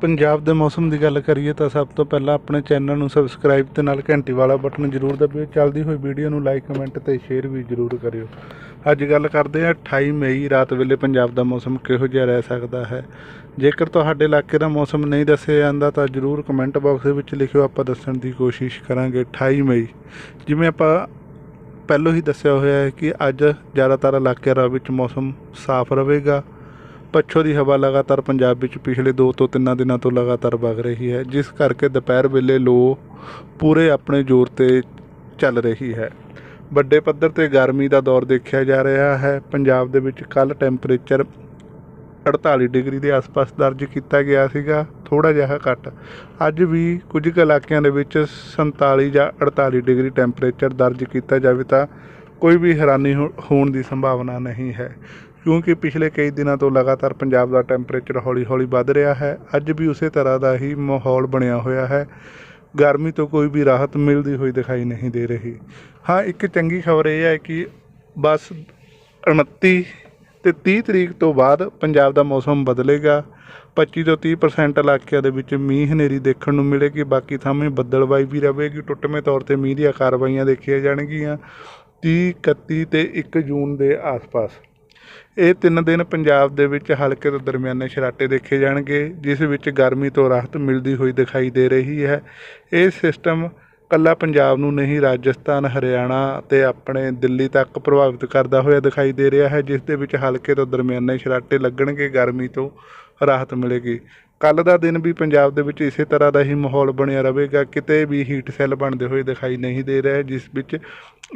ਪੰਜਾਬ ਦੇ ਮੌਸਮ ਦੀ ਗੱਲ ਕਰੀਏ ਤਾਂ ਸਭ ਤੋਂ ਪਹਿਲਾਂ ਆਪਣੇ ਚੈਨਲ ਨੂੰ ਸਬਸਕ੍ਰਾਈਬ ਤੇ ਨਾਲ ਘੰਟੀ ਵਾਲਾ ਬਟਨ ਜ਼ਰੂਰ ਦਬਿਓ। ਚੱਲਦੀ ਹੋਈ ਵੀਡੀਓ ਨੂੰ ਲਾਈਕ ਕਮੈਂਟ ਤੇ ਸ਼ੇਅਰ ਵੀ ਜ਼ਰੂਰ ਕਰਿਓ। ਅੱਜ ਗੱਲ ਕਰਦੇ ਹਾਂ 28 ਮਈ, ਰਾਤ ਵੇਲੇ ਪੰਜਾਬ ਦਾ ਮੌਸਮ ਕਿਹੋ ਜਿਹਾ ਰਹਿ ਸਕਦਾ ਹੈ? ਜੇਕਰ ਤੁਹਾਡੇ ਇਲਾਕੇ ਦਾ ਮੌਸਮ ਨਹੀਂ ਦੱਸਿਆ ਜਾਂਦਾ ਤਾਂ ਜ਼ਰੂਰ ਕਮੈਂਟ ਬਾਕਸ ਦੇ ਵਿੱਚ ਲਿਖਿਓ। ਆਪਾਂ ਦੱਸਣ ਦੀ ਕੋਸ਼ਿਸ਼ ਕਰਾਂਗੇ 28 ਮਈ। ਜਿਵੇਂ ਆਪਾਂ ਪਹਿਲਾਂ ਹੀ ਦੱਸਿਆ ਹੋਇਆ ਹੈ ਕਿ ਅੱਜ ਜ਼ਿਆਦਾਤਰ ਇਲਾਕਿਆਂ ਵਿੱਚ ਮੌਸਮ ਸਾਫ਼ ਰਹੇਗਾ। ਪੱਛੋ ਦੀ ਹਵਾ ਲਗਾਤਾਰ ਪੰਜਾਬ ਵਿੱਚ ਪਿਛਲੇ 2 ਤੋਂ 3 ਦਿਨਾਂ ਤੋਂ ਲਗਾਤਾਰ ਵਗ ਰਹੀ ਹੈ, ਜਿਸ ਕਰਕੇ ਦੁਪਹਿਰ ਵੇਲੇ ਲੋ ਪੂਰੇ ਆਪਣੇ ਜ਼ੋਰ ਤੇ ਚੱਲ ਰਹੀ ਹੈ। ਵੱਡੇ ਪੱਧਰ ਤੇ ਗਰਮੀ ਦਾ ਦੌਰ ਦੇਖਿਆ ਜਾ ਰਿਹਾ ਹੈ। ਪੰਜਾਬ ਦੇ ਵਿੱਚ ਕੱਲ ਟੈਂਪਰੇਚਰ 48 ਡਿਗਰੀ ਦੇ ਆਸ-ਪਾਸ ਦਰਜ ਕੀਤਾ ਗਿਆ ਸੀਗਾ। ਥੋੜਾ ਜਿਹਾ ਘੱਟ। ਅੱਜ ਵੀ ਕੁਝ ਕੁ ਇਲਾਕਿਆਂ ਦੇ ਵਿੱਚ 47 ਜਾਂ 48 ਡਿਗਰੀ ਟੈਂਪਰੇਚਰ ਦਰਜ ਕੀਤਾ ਜਾਵੇ ਤਾਂ ਕੋਈ ਵੀ ਹੈਰਾਨੀ ਹੋ- ਹੋਣ ਦੀ ਸੰਭਾਵਨਾ ਨਹੀਂ ਹੈ। ਕਿਉਂਕਿ ਪਿਛਲੇ ਕਈ ਦਿਨਾਂ ਤੋਂ ਲਗਾਤਾਰ ਪੰਜਾਬ ਦਾ ਟੈਂਪਰੇਚਰ ਹੌਲੀ-ਹੌਲੀ ਵੱਧ ਰਿਹਾ ਹੈ, ਅੱਜ ਵੀ ਉਸੇ ਤਰ੍ਹਾਂ ਦਾ ਹੀ ਮਾਹੌਲ ਬਣਿਆ ਹੋਇਆ ਹੈ। ਗਰਮੀ ਤੋਂ ਕੋਈ ਵੀ ਰਾਹਤ ਮਿਲਦੀ ਹੋਈ ਦਿਖਾਈ ਨਹੀਂ ਦੇ ਰਹੀ। ਹਾਂ, ਇੱਕ ਚੰਗੀ ਖਬਰ ਇਹ ਹੈ ਕਿ ਬਸ 29 ਤੇ 30 ਤਰੀਕ ਤੋਂ ਬਾਅਦ ਪੰਜਾਬ ਦਾ ਮੌਸਮ ਬਦਲੇਗਾ। 25 ਤੋਂ 30% ਇਲਾਕਿਆਂ ਦੇ ਵਿੱਚ ਮੀਂਹ ਹਨੇਰੀ ਦੇਖਣ ਨੂੰ ਮਿਲੇਗੀ। ਬਾਕੀ ਥਾਵੇਂ ਬੱਦਲਬਾਈ ਵੀ ਰਹੇਗੀ। ਟੁੱਟਵੇਂ ਤੌਰ ਤੇ ਮੀਂਹ ਦੀਆਂ ਕਾਰਵਾਈਆਂ ਦੇਖੀਆਂ ਜਾਣਗੀਆਂ। 30 31 ਤੇ 1 ਜੂਨ ਦੇ ਆਸ-ਪਾਸ। ਇਹ ਤਿੰਨ ਦਿਨ ਪੰਜਾਬ ਦੇ ਵਿੱਚ ਹਲਕੇ ਤੋਂ ਦਰਮਿਆਨੇ ਛਰਾਟੇ ਦੇਖੇ ਜਾਣਗੇ, ਜਿਸ ਵਿੱਚ ਗਰਮੀ ਤੋਂ ਰਾਹਤ ਮਿਲਦੀ ਹੋਈ ਦਿਖਾਈ ਦੇ ਰਹੀ ਹੈ। ਇਹ ਸਿਸਟਮ ਕੱਲਾ ਪੰਜਾਬ ਨੂੰ ਨਹੀਂ, ਰਾਜਸਥਾਨ, ਹਰਿਆਣਾ ਤੇ ਆਪਣੇ ਦਿੱਲੀ ਤੱਕ ਪ੍ਰਭਾਵਿਤ ਕਰਦਾ ਹੋਇਆ ਦਿਖਾਈ ਦੇ ਰਿਹਾ ਹੈ, ਜਿਸ ਦੇ ਵਿੱਚ ਹਲਕੇ ਤੋਂ ਦਰਮਿਆਨੇ ਛਰਾਟੇ ਲੱਗਣਗੇ, ਗਰਮੀ ਤੋਂ ਰਾਹਤ ਮਿਲੇਗੀ। ਕੱਲ ਦਾ ਦਿਨ ਵੀ ਪੰਜਾਬ ਦੇ ਵਿੱਚ ਇਸੇ ਤਰ੍ਹਾਂ ਦਾ ਹੀ ਮਾਹੌਲ ਬਣਿਆ ਰਹੇਗਾ। ਕਿਤੇ ਵੀ ਹੀਟ ਸੈੱਲ ਬਣਦੇ ਹੋਏ ਦਿਖਾਈ ਨਹੀਂ ਦੇ ਰਿਹਾ, ਜਿਸ ਵਿੱਚ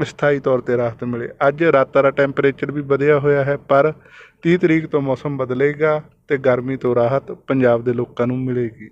ਸਥਾਈ ਤੌਰ ਤੇ ਰਾਹਤ ਮਿਲੇ। ਅੱਜ ਰਾਤਾਂ ਦਾ ਟੈਂਪਰੇਚਰ ਵੀ ਵਧਿਆ ਹੋਇਆ ਹੈ, ਪਰ 30 ਤਰੀਕ ਤੋਂ ਮੌਸਮ ਬਦਲੇਗਾ ਤੇ ਗਰਮੀ ਤੋਂ ਰਾਹਤ ਪੰਜਾਬ ਦੇ ਲੋਕਾਂ ਨੂੰ ਮਿਲੇਗੀ।